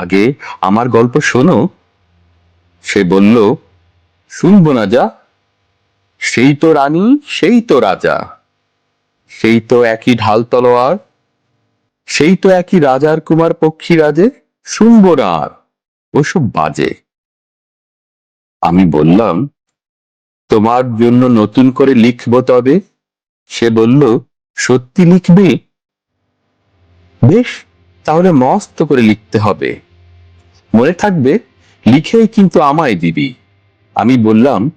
আগে আমার গল্প শোনো। সে বলল, শুনব না যা। সেই তো রানী, সেই তো রাজা। সেই তো একই ঢাল তলোয়ার। সেই তো একই রাজার কুমার পক্ষী রাজে শুনব না আর, ওসব বাজে। আমি বললাম, তোমার জন্য নতুন করে লিখব তবে। সে বলল, সত্যি লিখবে? বেশ, তাহলে মস্ত করে লিখতে হবে। মনে থাকবে, লিখেই কিন্তু আমায় দিবি। আমি বললাম,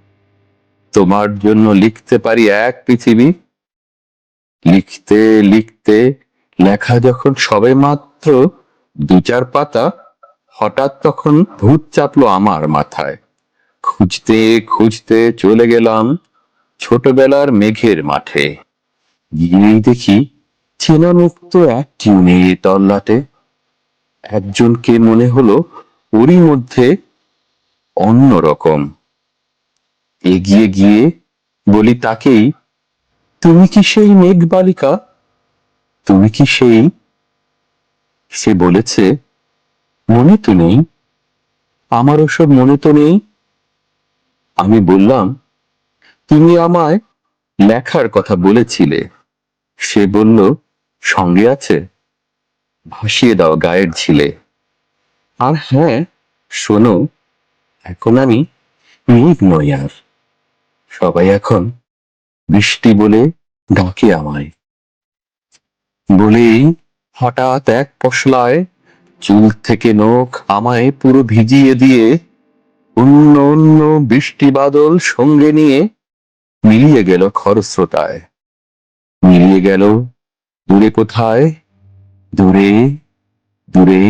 তোমার জন্য লিখতে পারি এক পৃথিবী। লিখতে লিখতে, লেখা যখন সবে মাত্র দু চার পাতা, হঠাৎ তখন ভূত চাপলো আমার মাথায়। খুঁজতে খুঁজতে চলে গেলাম ছোটবেলার মেঘের মাঠে। গিয়েই দেখি চেনা মুক্ত এক টিউনে তল্লাটে। একজনকে মনে হলো ওরই মধ্যে অন্যরকম এগিয়ে গিয়ে বলি তাকেই, তুমি কি সেই মেঘ বালিকা? তুমি কি সেই? সে বলেছে, মনে তো নেই। আমার ওসব মনে তো নেই। আমি বললাম, তুমি আমায় লেখার কথা বলেছিলে। সে বলল, সঙ্গে আছে। ভাসিয়ে দাও গায়ের ঝিলে আর হ্যাঁ শোনো, এখন আমি মেঘ নই আর সবাই এখন বৃষ্টি বলে ডাকে আমায়। বলেই হঠাৎ এক পশলায় চুল থেকে নখ আমায় পুরো ভিজিয়ে দিয়ে অন্য অন্য বৃষ্টি বাদল সঙ্গে নিয়ে মিলিয়ে গেল খরস্রোতায়। মিলিয়ে গেল দূরে কোথায়? দূরে দূরে